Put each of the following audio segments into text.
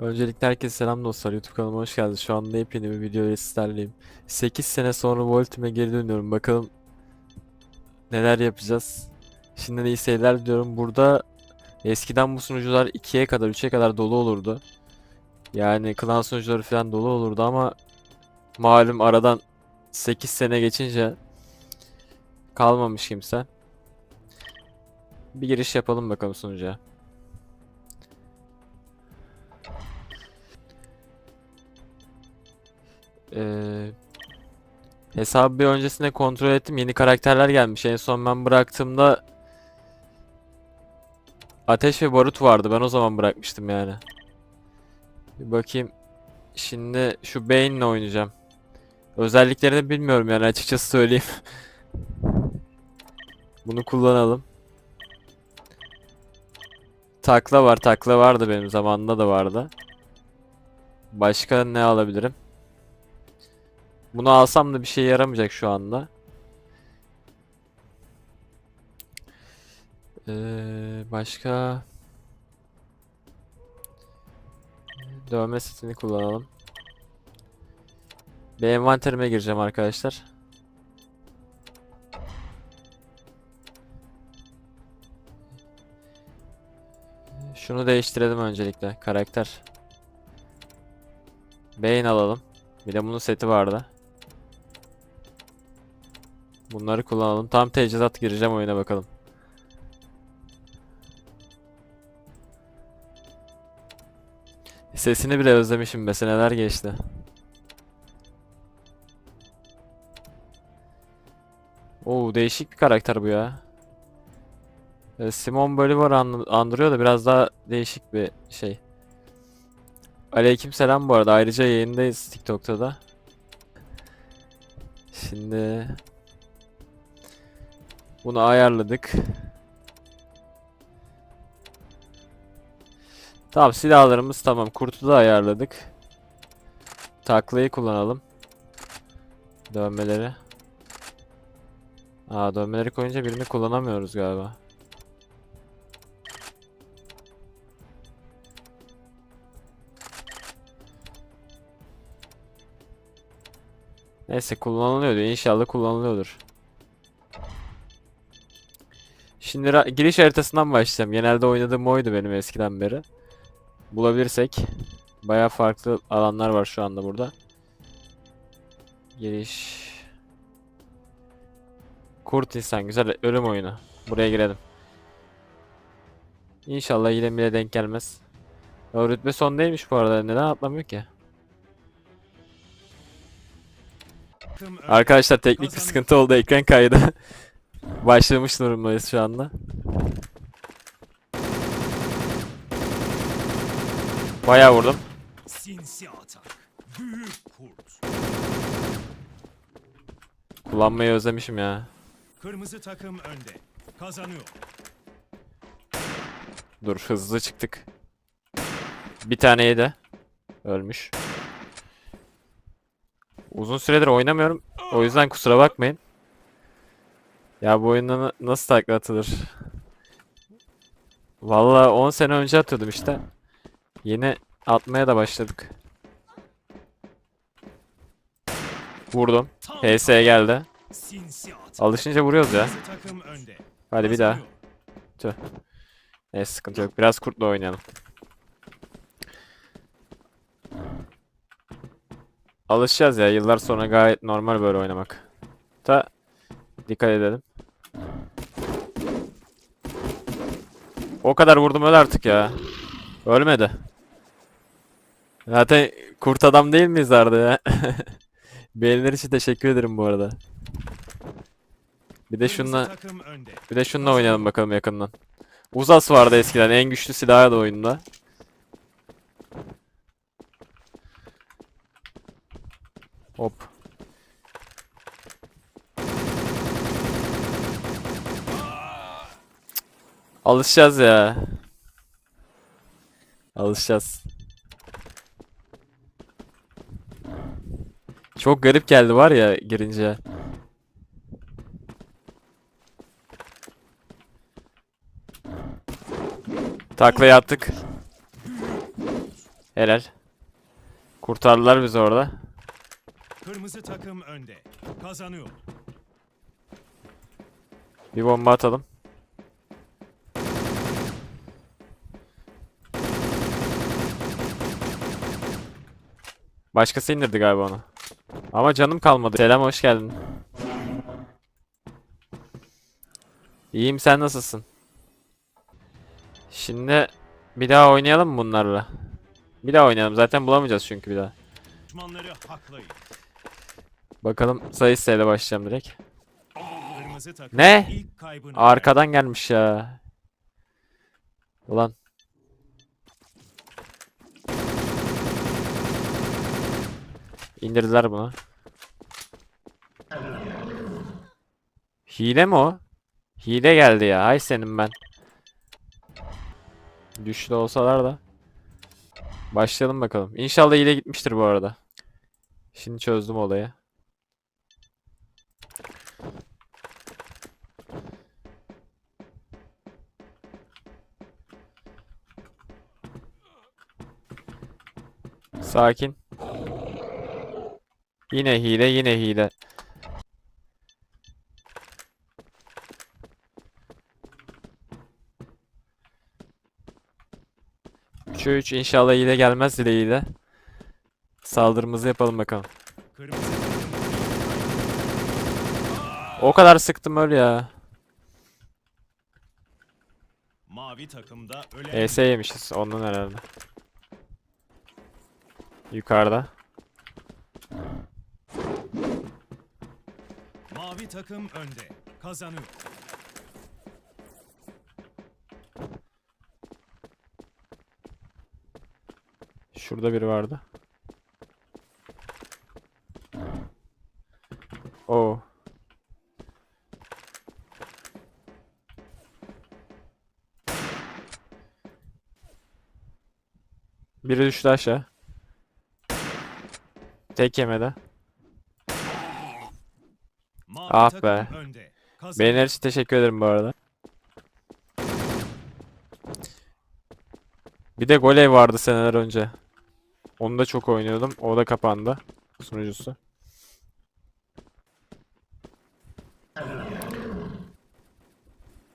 Öncelikle herkese selam dostlar. YouTube kanalıma hoş geldiniz. Şu anda yepyeni bir video ile sizlerleyim. 8 sene sonra Voltim'e geri dönüyorum. Bakalım neler yapacağız. Şimdiden iyi seyirler diliyorum. Burada eskiden bu sunucular 2'ye kadar, 3'e kadar dolu olurdu. Yani klan sunucuları falan dolu olurdu ama malum aradan 8 sene geçince kalmamış kimse. Bir giriş yapalım bakalım sunucuya. Ee, hesabı bir öncesinde kontrol ettim. Yeni karakterler gelmiş. En son ben bıraktığımda Ateş ve Barut vardı. Ben o zaman bırakmıştım yani. Bir bakayım. Şimdi şu Bane'le oynayacağım. Özelliklerini bilmiyorum yani açıkçası söyleyeyim. Bunu kullanalım. Takla var. Takla vardı benim zamanında da vardı. Başka ne alabilirim? Bunu alsam da bir şey yaramayacak şu anda. Ee, başka dövme setini kullanalım. Bir envanterime gireceğim arkadaşlar. Şunu değiştirelim öncelikle. Karakter. Bane alalım. Bir de bunun seti vardı. Bunları kullanalım. Tam teçhizat gireceğim oyuna bakalım. Sesini bile özlemişim be seneler geçti. Oo değişik bir karakter bu ya. Ee, Simon Bolivar an andırıyor da biraz daha değişik bir şey. Aleykümselam bu arada. Ayrıca yayındayız TikTok'ta da. Şimdi bunu ayarladık. Tamam silahlarımız tamam. Kurtu da ayarladık. Taklayı kullanalım. Dönmeleri. Aa dönmeleri koyunca birini kullanamıyoruz galiba. Neyse kullanılıyordu. İnşallah kullanılıyordur. Şimdi giriş haritasından başlayacağım. Genelde oynadığım oydu benim eskiden beri. Bulabilirsek. Baya farklı alanlar var şu anda burada. Giriş. Kurt insan güzel ölüm oyunu. Buraya girelim. İnşallah yine bile denk gelmez. Ya rütbe son değilmiş bu arada. Neden atlamıyor ki? Arkadaşlar teknik bir sıkıntı oldu. Ekran kaydı. Başlamış durumdayız şu anda. Bayağı vurdum. Sinsi atak. Büyük kurt. Kullanmayı özlemişim ya. Kırmızı takım önde. Kazanıyor. Dur hızlı çıktık. Bir taneye de ölmüş. Uzun süredir oynamıyorum. O yüzden kusura bakmayın. Ya bu oyunda na- nasıl takla atılır? Vallahi 10 sene önce atıyordum işte. Yeni atmaya da başladık. Vurdum. HS geldi. Alışınca vuruyoruz ya. Hadi bir daha. Kazanıyor. Neyse sıkıntı yok. Biraz kurtla oynayalım. Alışacağız ya. Yıllar sonra gayet normal böyle oynamak. Ta dikkat edelim. O kadar vurdum öl artık ya. Ölmedi. Zaten kurt adam değil miyiz Arda ya? Beğeniler için teşekkür ederim bu arada. Bir de şunla bir de şununla oynayalım bakalım yakından. Uzas vardı eskiden en güçlü silahı da oyunda. Hop. Alışacağız ya. Alışacağız. Çok garip geldi var ya girince. Taklayı attık. Helal. Kurtardılar bizi orada. Kırmızı takım önde. Kazanıyor. Bir bomba atalım. Başkası indirdi galiba onu. Ama canım kalmadı. Selam hoş geldin. İyiyim sen nasılsın? Şimdi bir daha oynayalım mı bunlarla? Bir daha oynayalım. Zaten bulamayacağız çünkü bir daha. Bakalım sayı ile başlayacağım direkt. Ne? Arkadan gelmiş ya. Ulan. İndirdiler bunu. Hile mi o? Hile geldi ya. Hay senin ben. Güçlü olsalar da. Başlayalım bakalım. İnşallah hile gitmiştir bu arada. Şimdi çözdüm olayı. Sakin. Yine hile, yine hile. Üçe 3 inşallah hile gelmez dileğiyle. Saldırımızı yapalım bakalım. O kadar sıktım öyle ya. mavi takımda ölen ES yemişiz ondan herhalde. Yukarıda. Mavi takım önde. Kazanıyor. Şurada biri vardı. Oo. Biri düştü aşağı. Tek yemede. Ah be. Beğeniler için teşekkür ederim bu arada. Bir de Goley vardı seneler önce. Onu da çok oynuyordum. O da kapandı. Sunucusu.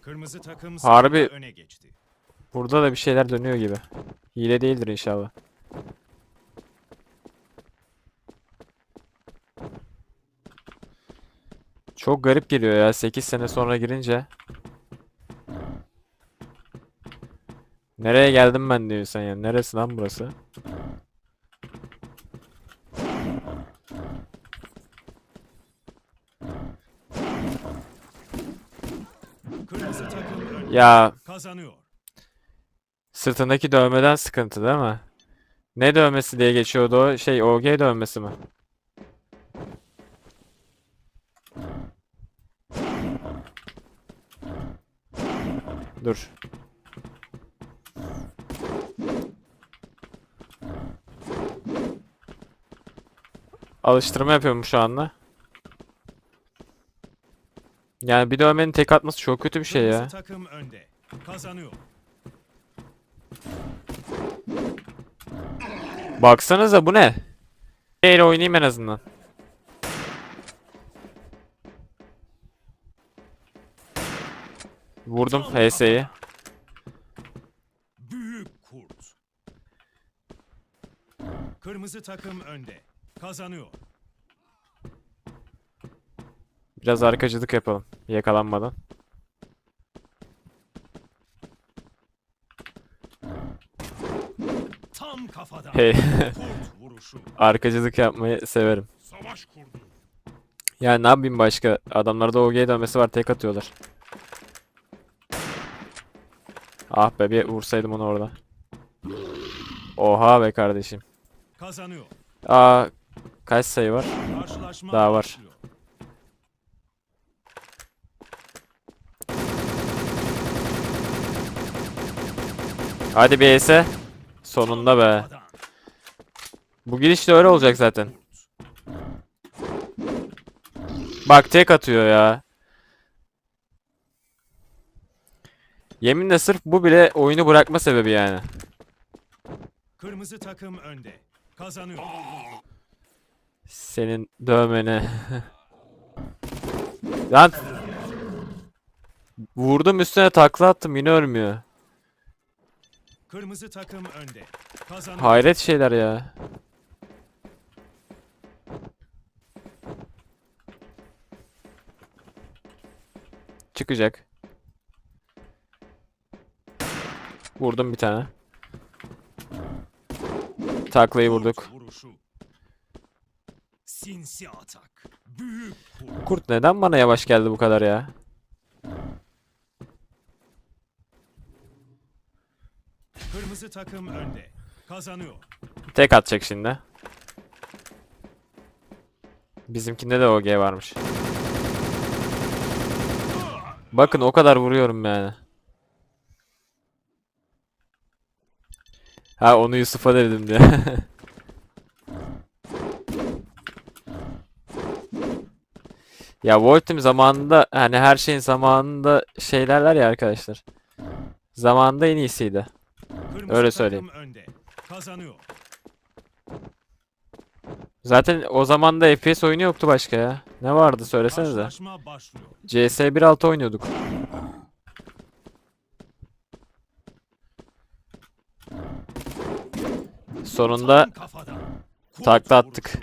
Kırmızı takım Harbi- öne geçti. Burada da bir şeyler dönüyor gibi. Hile değildir inşallah. Çok garip geliyor ya 8 sene sonra girince. Nereye geldim ben diyorsun ya. Neresi lan burası? Ya Kazanıyor. sırtındaki dövmeden sıkıntı değil mi? Ne dövmesi diye geçiyordu o? Şey OG dövmesi mi? Dur. Alıştırma yapıyorum şu anda. Yani bir dövmenin tek atması çok kötü bir şey ya. Takım önde. Kazanıyor. Baksanıza bu ne? El oynayayım en azından. Vurdum HS'yi. Büyük kurt. Kırmızı takım önde. Kazanıyor. Biraz arkacılık yapalım. Yakalanmadan. Tam kafadan. Hey. Kurt vuruşu. Arkacılık yapmayı severim. Savaş kurdu. Yani ne yapayım başka? Adamlarda OG dönmesi var tek atıyorlar. Ah be bir vursaydım onu orada. Oha be kardeşim. Kazanıyor. Aa kaç sayı var? Karşılaşma Daha var. başlıyor. Hadi bir ES. Sonunda be. Bu giriş de öyle olacak zaten. Bak tek atıyor ya. Yeminle sırf bu bile oyunu bırakma sebebi yani. Kırmızı takım önde. Kazanıyor. Senin dövmene. Lan Vurdum üstüne takla attım yine ölmüyor. Kırmızı takım önde. Kazanıyor. Hayret şeyler ya. Çıkacak. Vurdum bir tane. Taklayı vurduk. Sinsi atak. Büyük. Kurt neden bana yavaş geldi bu kadar ya? Kırmızı takım önde. Kazanıyor. Tek atacak şimdi. Bizimkinde de OG varmış. Bakın o kadar vuruyorum yani. Ha onu Yusuf'a dedim diye. Ya Voltim zamanında hani her şeyin zamanında şey derler ya arkadaşlar. Zamanında en iyisiydi. Kırmızı Öyle söyleyeyim. önde. Kazanıyor. Zaten o zaman da FPS oyunu yoktu başka ya. Ne vardı söylesenize. CS 1.6 oynuyorduk. Sonunda takla attık.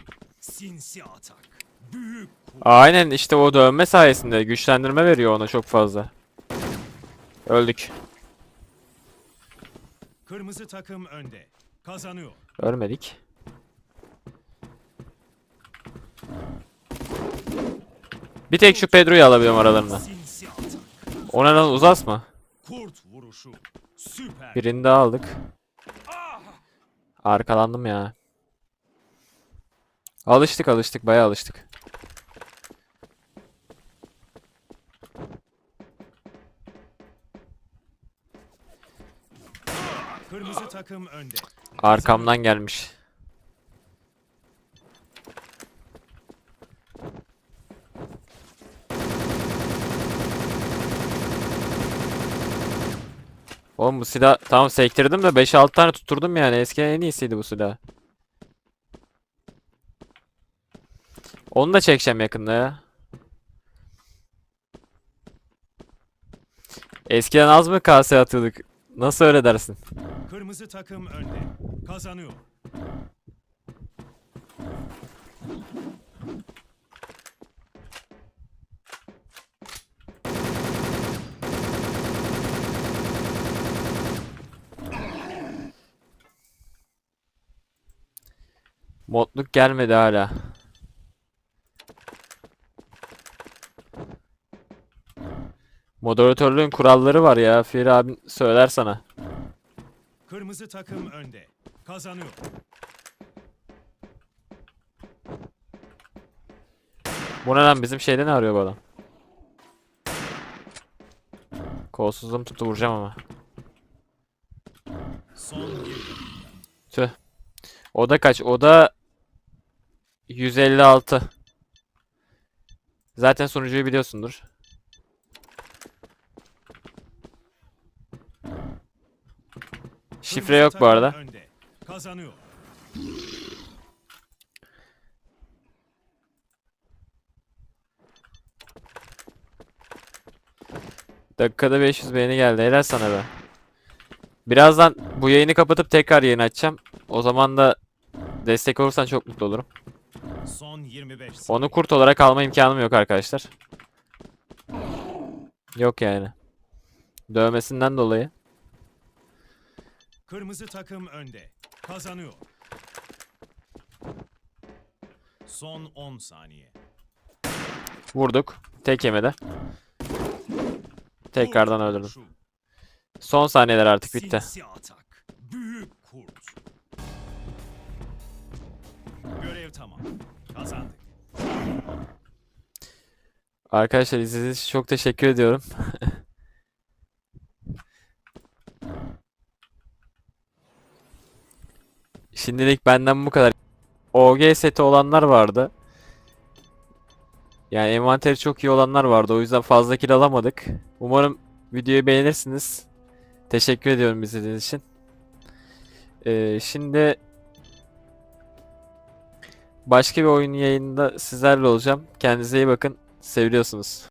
Aynen işte o dövme sayesinde güçlendirme veriyor ona çok fazla. Öldük. Kırmızı takım önde. Kazanıyor. Ölmedik. Bir tek şu Pedro'yu alabiliyorum atak. Ona uzas mı? Birini daha aldık. Arkalandım ya. Alıştık alıştık bayağı alıştık. Kırmızı takım önde. Arkamdan gelmiş. Oğlum bu silah tamam sektirdim de 5-6 tane tutturdum yani eskiden en iyisiydi bu silah. Onu da çekeceğim yakında ya. Eskiden az mı kase atıyorduk? Nasıl öyle dersin? Kırmızı takım önde. Kazanıyor. Modluk gelmedi hala. Moderatörlüğün kuralları var ya. Fir abin söyler sana. Kırmızı takım önde. Kazanıyor. Bu ne lan bizim şeyde ne arıyor bu adam? Kolsuzluğum tuttu vuracağım ama. Son. Tüh. O da kaç? O da 156. Zaten sunucuyu biliyorsundur. Şifre yok bu arada. Kazanıyor. Dakikada 500 beğeni geldi. Helal sana be. Birazdan bu yayını kapatıp tekrar yayın açacağım. O zaman da destek olursan çok mutlu olurum. Son 25. Onu kurt olarak alma imkanım yok arkadaşlar. Yok yani. Dövmesinden dolayı. Kırmızı takım önde. Kazanıyor. Son 10 saniye. Vurduk. Tek yemede. Tekrardan öldürdüm. Son saniyeler artık bitti. Sinsi atak. Büyük kurt. Görev tamam. Kazandık. Arkadaşlar izlediğiniz için çok teşekkür ediyorum. Şimdilik benden bu kadar. OG seti olanlar vardı. Yani envanteri çok iyi olanlar vardı. O yüzden fazla kill alamadık. Umarım videoyu beğenirsiniz. Teşekkür ediyorum izlediğiniz için. Ee, şimdi başka bir oyun yayında sizlerle olacağım. Kendinize iyi bakın. Seviyorsunuz.